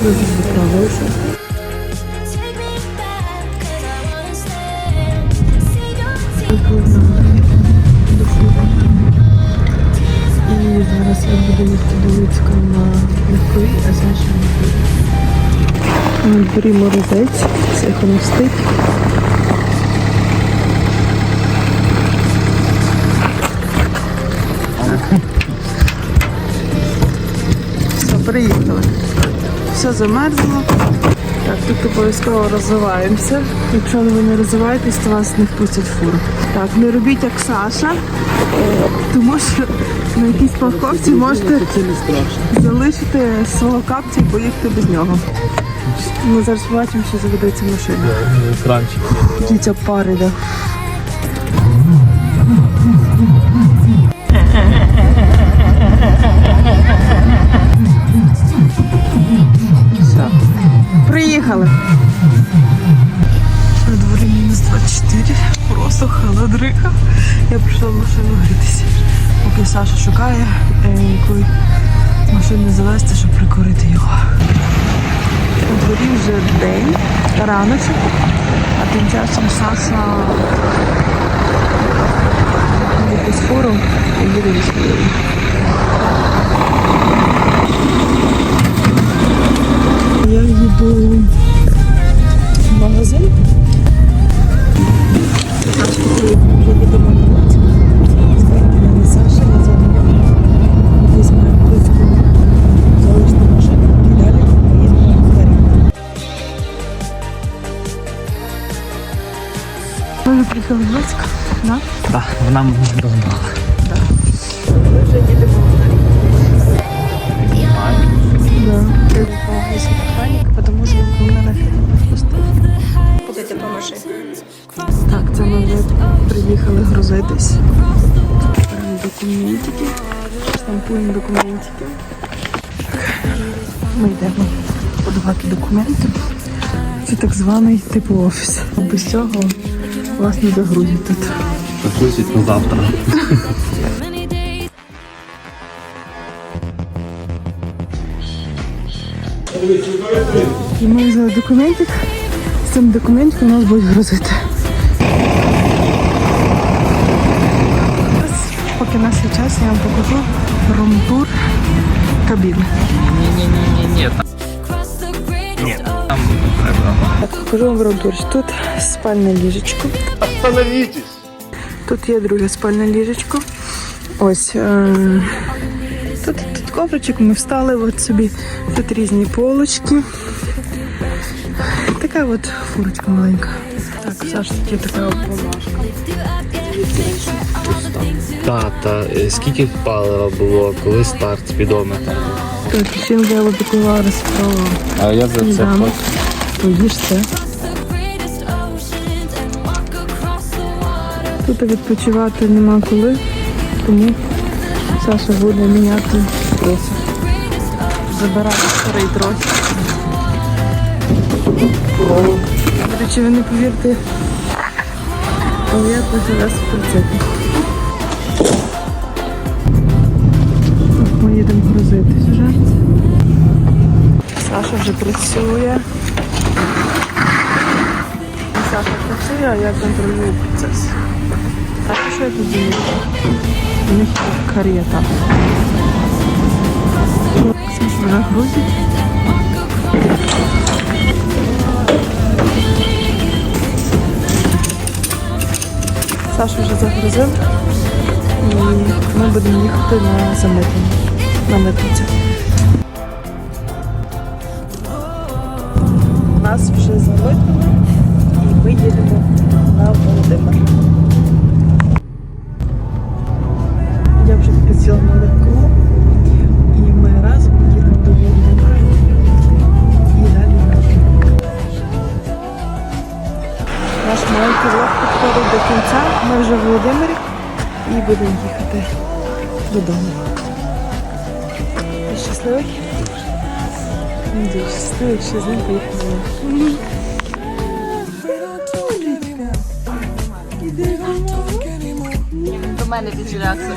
Вже. І зараз я буду їхати до Луцька на легковій, а значить на легковій. На дворі морозець, все холостить. Все замерзло. Так, тут обов'язково розвиваємося. Якщо ви не розвиваєтесь, то вас не впустять в фуру. Так, не робіть як Саша, тому що на якійсь парковці можете залишити свого капця і поїхати без нього. Ми зараз побачимо, що заведеться машина. Кранчик. Дивіться, пар Приїхали. На дворі мінус 24. Просто холодриха. Я прийшла в машину грітися. Поки Саша шукає е, якої машини завести, щоб прикурити його. На дворі вже день, раночок, а тим часом Саша Луцьк, да? Так, вона мене розмала. Ми вже їдемо в Да. Я що він мене поможи. Так, це ми вже приїхали грузитись. Беремо документики, штампуємо документики. Ми йдемо подавати документи. Це так званий типу офіс. Без цього вас не загрузять тут. Запустить на завтра. І ми взяли документик. З цим документиком нас будуть грузити. Поки є час, я вам покажу рум-тур кабіни. Ні-ні-ні-ні. Покажу вам рум-тур. Тут спальне ліжечко. Остановитесь! Тут є друге спальне ліжечко. Ось. Е- тут, тут ковричок, ми встали от собі. Тут різні полочки. Така от фурочка маленька. Так, Саш, тут є така от бумажка. Тата, е, скільки палива було, коли старт спідометр? Так, жінка я випекла розправила. А я за це хочу. Це. Тут відпочивати нема коли, тому Саша буде міняти тросик. Забирати старий тросик. До речі, ви не повірте, але я пожила з прицепом. Ми їдемо грузитись вже. Саша вже працює. Саша працює, а я контролюю процес. Так, що я тут? У них карета. Вже грузить. Саша вже загрузив. І ми будемо їхати на замитнення. На митницю. Нас вже замитили і ми їдемо на Володимир. Я вже підсіла на легкову і ми разом їдемо до Володимира і далі на Наш маленький влог підходить до кінця. Ми вже в Володимирі і будемо їхати додому. Ти щасливий? Дуже щасливий, що з ним поїхали. До мене під жиляксу.